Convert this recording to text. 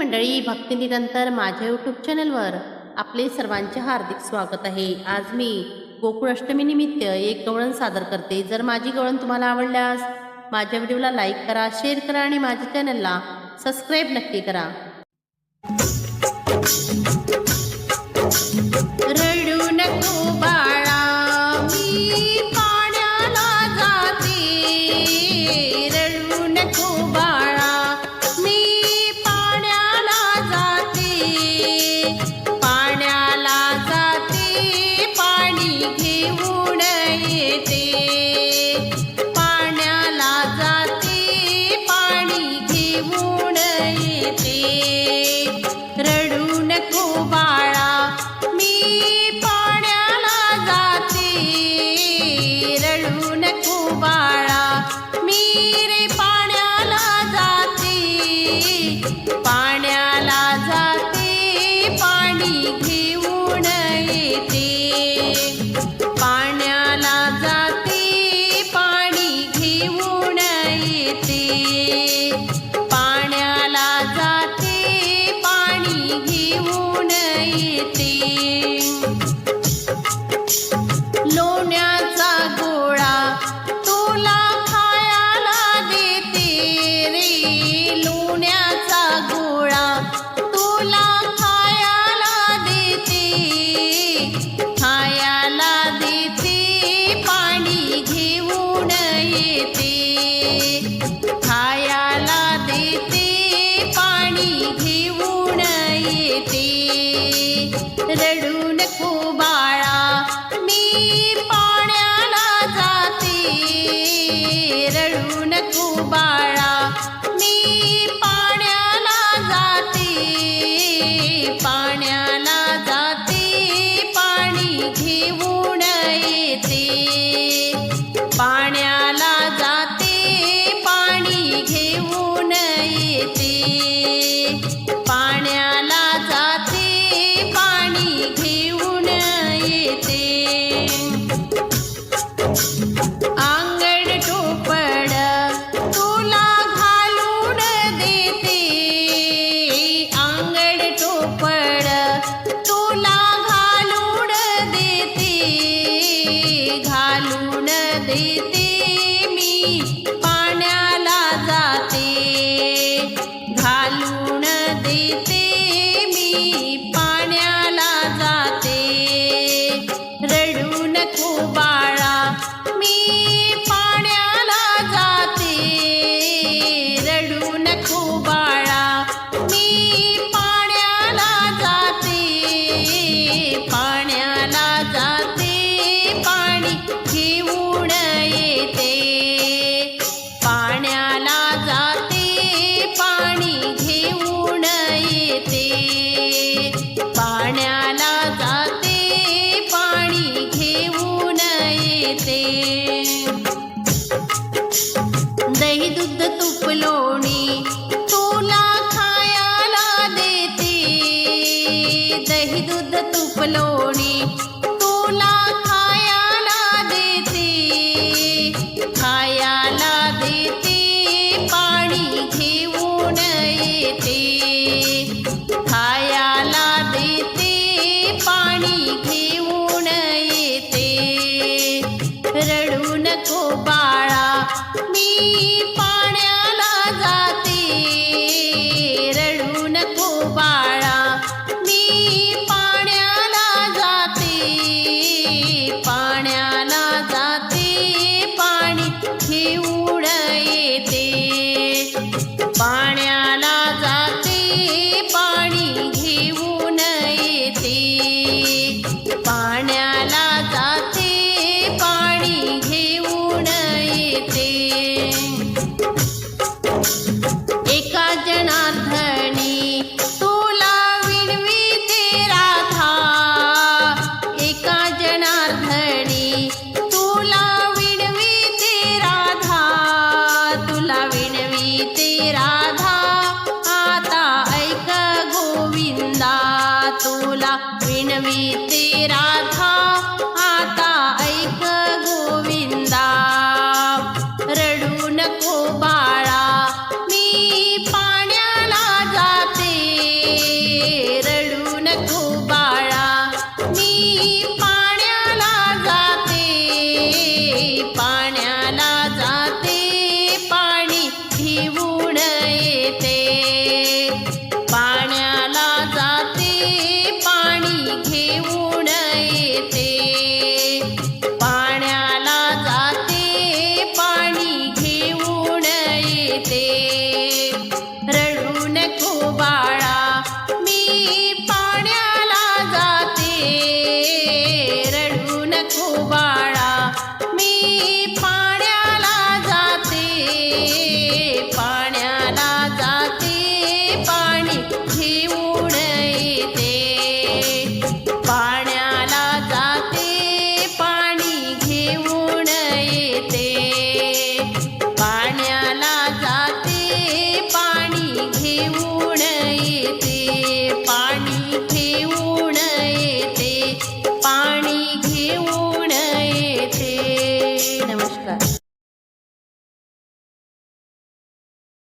मंडळी भक्तिनिरंतर माझ्या यूट्यूब चॅनलवर आपले सर्वांचे हार्दिक स्वागत आहे. आज मी गोकुळाष्टमीनिमित्त एक गवळण सादर करते. जर माझी गवळण तुम्हाला आवडल्यास माझ्या व्हिडिओला लाईक करा शेअर करा आणि माझ्या चॅनलला सबस्क्राईब नक्की करा. रडू नको बाळा मी ಬೇಕು ಬಾ देते पाणी घेऊन येते. देते पाणी घेऊन येते. पाण्याला जाते. बाळा ऊपर झोपलोणी तुला खायाला देते. खायाला देते पाणी घेऊन येते. खायाला देते पाणी घेऊन येते. रडू नको बाळा मी तेरा